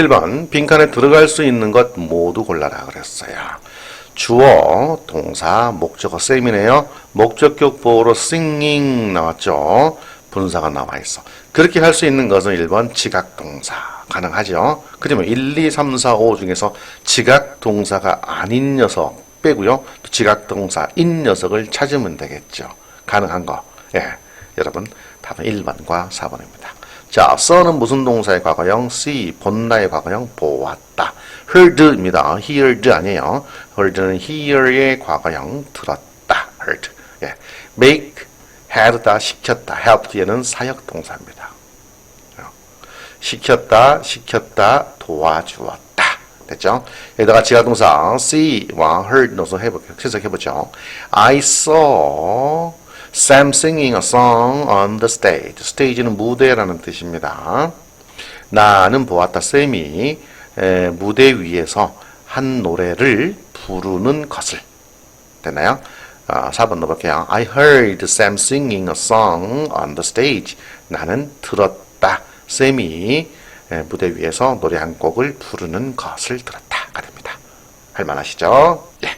17번 빈칸에 들어갈 수 있는 것 모두 골라라 그랬어요. 주어, 동사, 목적어 쌤이네요. 목적격 보호로 singing 나왔죠. 분사가 나와 있어. 그렇게 할 수 있는 것은 1번 지각 동사 가능하죠. 그러면 1, 2, 3, 4, 5 중에서 지각 동사가 아닌 녀석 빼고요. 또 지각 동사인 녀석을 찾으면 되겠죠. 가능한 거. 예. 여러분 답은 1번과 4번입니다. 자, 써는 무슨 동사의 과거형? see, 본나의 과거형 보았다. heard입니다. heard 아니에요. heard는 hear의 과거형 들었다. heard. 예. make, had다, 시켰다. helped 얘는 사역 동사입니다. 어. 시켰다, 시켰다, 도와주었다. 됐죠? 여기다가 지가동사 see와 heard 넣어서 해볼게요. 해석해보죠. I saw Sam singing a song on the stage. stage는 무대라는 뜻입니다. 나는 보았다. 쌤이 에, 무대 위에서 한 노래를 부르는 것을. 됐나요? 아, 4번 넣어볼게요. I heard Sam singing a song on the stage. 나는 들었다. 쌤이 에, 무대 위에서 노래 한 곡을 부르는 것을 들었다. 가 됩니다. 할 만하시죠? 예.